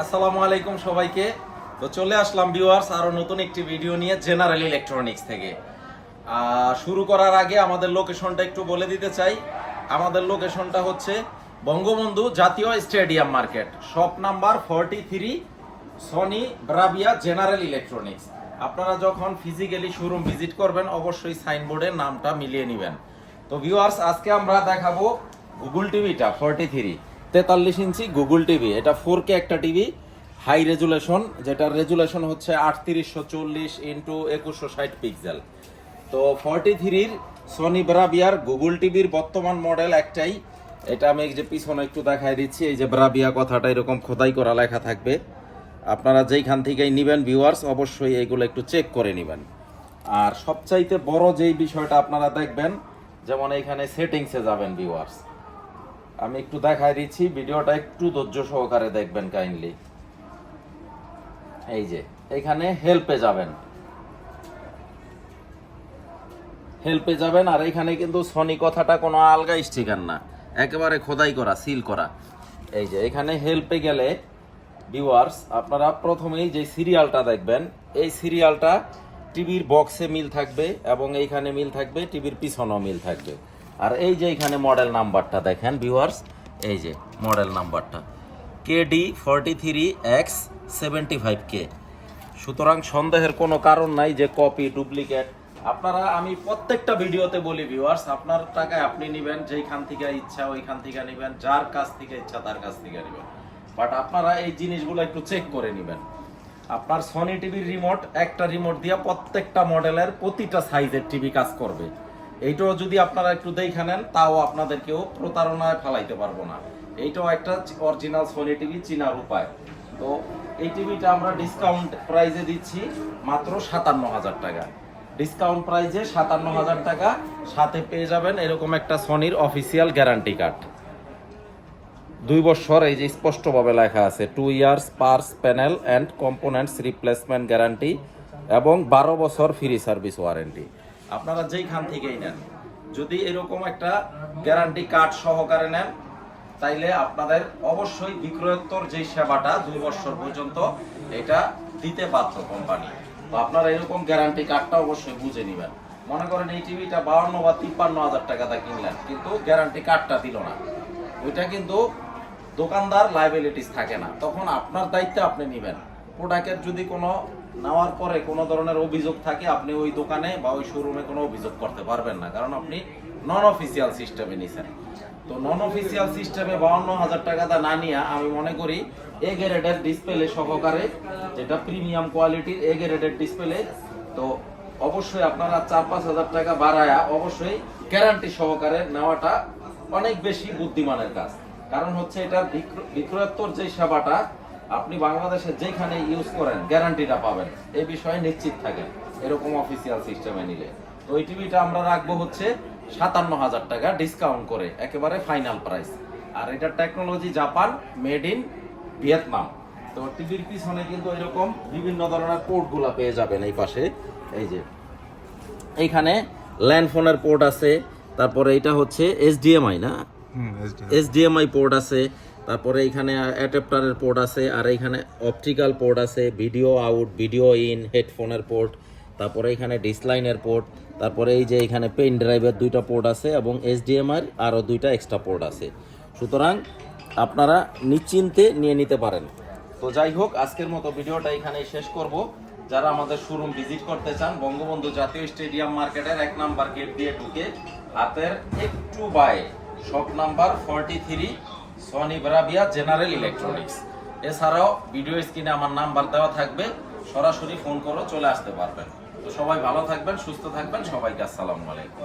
আসসালামু আলাইকুম সবাইকে। তো চলে আসলাম ভিউয়ার্স আরও নতুন একটি ভিডিও নিয়ে জেনারেল ইলেকট্রনিক্স থেকে। শুরু করার আগে আমাদের লোকেশনটা একটু বলে দিতে চাই। আমাদের লোকেশনটা হচ্ছে Bangabandhu Jatiya stadium market shop number forty three Sony Bravia general electronics আপনারা যখন ফিজিক্যালি শোরুম ভিজিট করবেন, অবশ্যই সাইনবোর্ডে নামটা মিলিয়ে নেবেন। তো ভিউয়ার্স আজকে আমরা দেখাবো গুগল টিভিটা ফর্টি থ্রি তেতাল্লিশ ইঞ্চি গুগল টিভি। এটা ফোর কে একটা টিভি হাই রেজুলেশন যেটার রেজুলেশন হচ্ছে আটত্রিশশো চল্লিশ ইন্টু একুশশো ষাট পিক্সেল তো ফর্টি থ্রির সনি ব্রাবিয়ার গুগল টিভির বর্তমান মডেল একটাই। এটা আমি যে পিছনে একটু দেখাই দিচ্ছি, এই যে ব্রাবিয়া কথাটা এরকম খোদাই করা লেখা থাকবে। আপনারা যেইখান থেকেই নেবেন ভিউয়ার্স অবশ্যই এগুলো একটু চেক করে নেবেন। আর সবচাইতে বড় যেই বিষয়টা আপনারা দেখবেন, যেমন এইখানে সেটিংসে যাবেন ভিউয়ার্স আমি একটু দেখাই দিচ্ছি, ভিডিওটা একটু ধৈর্য সহকারে দেখবেন কাইন্ডলি এই যে, এখানে হেল্পে যাবেন। হেল্পে যাবেন, আর এখানে কিন্তু সনি কথাটা কোনো আলগা স্টিকার না। একেবারে খোদাই করা সিল করা। এই যে, এখানে হেল্পে গেলে ভিউয়ার্স আপনারা প্রথমেই যে সিরিয়ালটা দেখবেন, এই সিরিয়ালটা টিভির বক্সে মিল থাকবে এবং এইখানে মিল থাকবে টিভির পিছনেও মিল থাকবে। আর এই যে এখানে মডেল নাম্বারটা দেখেন ভিউয়ার্স এই যে মডেল নাম্বারটা K D forty three X seventy five K সুতরাং সন্দেহের কোনো কারণ নাই যে কপি ডুপ্লিকেট আপনারা, আমি প্রত্যেকটা ভিডিওতে বলি ভিউয়ার্স আপনার টাকায় আপনি নেবেন, যেইখান থেকে ইচ্ছা ওইখান থেকে নেবেন, যার কাছ থেকে ইচ্ছা তার কাছ থেকে নেবেন। বাট আপনারা এই জিনিসগুলো একটু চেক করে নেবেন। আপনার সনি টিভির রিমোট একটা রিমোট দিয়ে প্রত্যেকটা মডেলের প্রতিটা সাইজের টিভি কাজ করবে। এইটাও যদি আপনারা একটু দেখে নেন, তাও আপনাদেরকেও প্রতারণায় ফেলাইতে পারব না। এইটাও একটা অরিজিনাল সনি টিভি চিনার উপায়। তো এই টিভিটা আমরা ডিসকাউন্ট প্রাইজে দিচ্ছি মাত্র সাতান্ন হাজার টাকা। ডিসকাউন্ট প্রাইজে সাতান্ন হাজার টাকা, সাথে পেয়ে যাবেন এরকম একটা সনির অফিসিয়াল গ্যারান্টি কার্ড দুই বছর, এই যে স্পষ্টভাবে লেখা আছে two years parts panel and components replacement guarantee এবং বারো বছর ফ্রি সার্ভিস ওয়ারেন্টি আপনারা যেইখান থেকেই নেন। যদি এরকম একটা গ্যারান্টি কার্ড সহকারে নেন, তাইলে আপনাদের অবশ্যই বিক্রয়োত্তর যে সেবাটা দুই বছর পর্যন্ত এটা দিতে বাধ্য কোম্পানি তো আপনারা এরকম গ্যারান্টি কার্ডটা অবশ্যই বুঝে নেবেন। মনে করেন এই টিভিটা বাউন্ন বা তিপ্পান্ন হাজার টাকা টাকাটা কিনলেন, কিন্তু গ্যারান্টি কার্ডটা দিল না। ওইটা কিন্তু দোকানদার লাইবিলিটিস থাকে না। তখন আপনার দায়িত্বে আপনি নেবেন। প্রোডাক্টের যদি কোনো নেওয়ার পরে কোনো ধরনের অভিযোগ থাকে, আপনি ওই দোকানে বা ওই শোরুমে কোনো অভিযোগ করতে পারবেন না, কারণ আপনি নন অফিসিয়াল সিস্টেমে নিছেন। তো নন অফিসিয়াল সিস্টেমে বাউন্ন হাজার টাকাটা না নিয়ে আমি মনে করি এ গ্রেডের ডিসপ্লে সহকারে যেটা প্রিমিয়াম কোয়ালিটির এ গ্রেডের ডিসপ্লে তো অবশ্যই আপনারা চার পাঁচ হাজার টাকা বাড়ায়া অবশ্যই গ্যারান্টি সহকারে নেওয়াটা অনেক বেশি বুদ্ধিমানের কাজ। কারণ হচ্ছে এটা বিক্র- বিক্রয়োত্তর যে সেবাটা আপনি বাংলাদেশে যেখানে ইউজ করেন গ্যারান্টিটা পাবেন। এই বিষয়ে নিশ্চিত থাকেন এরকম অফিসিয়াল সিস্টেমে নিলে। তো এই টিভিটা আমরা রাখব হচ্ছে সাতান্ন হাজার টাকা ডিসকাউন্ট করে একেবারে ফাইনাল প্রাইস আর এটার technology Japan made in Vietnam তো টিভির পিছনে কিন্তু এরকম বিভিন্ন ধরনের পোর্টগুলো পেয়ে যাবেন এই পাশে। এই যে এইখানে ল্যান্ড ফোনের পোর্ট আছে তারপরে এটা হচ্ছে এইচডিএমআই না? এইচডিএমআই পোর্ট আছে তারপরে এখানে অ্যাডাপ্টারের পোর্ট আছে, আর এখানে অপটিক্যাল পোর্ট আছে ভিডিও আউট ভিডিও ইন হেডফোনের পোর্ট তারপরে এখানে ডিসলাইনের পোর্ট তারপরে এই যে এখানে পেন ড্রাইভের দুইটা পোর্ট আছে এবং এইচডিএমআই আরও দুইটা এক্সট্রা পোর্ট আছে। সুতরাং আপনারা নিশ্চিন্তে নিয়ে নিতে পারেন। তো যাই হোক, আজকের মতো ভিডিওটা এখানেই শেষ করব। যারা আমাদের শোরুম ভিজিট করতে চান, বঙ্গবন্ধু জাতীয় স্টেডিয়াম মার্কেটের এক নাম্বার গেট দিয়ে ঢুকে হাতের একটু বায়ে shop number forty three Sony Bravia general electronics এছাড়াও ভিডিও স্ক্রিনে আমার নাম্বার দেওয়া থাকবে। সরাসরি ফোন করে চলে আসতে পারবেন। তো সবাই ভালো থাকবেন, সুস্থ থাকবেন। সবাইকে আসসালামু আলাইকুম।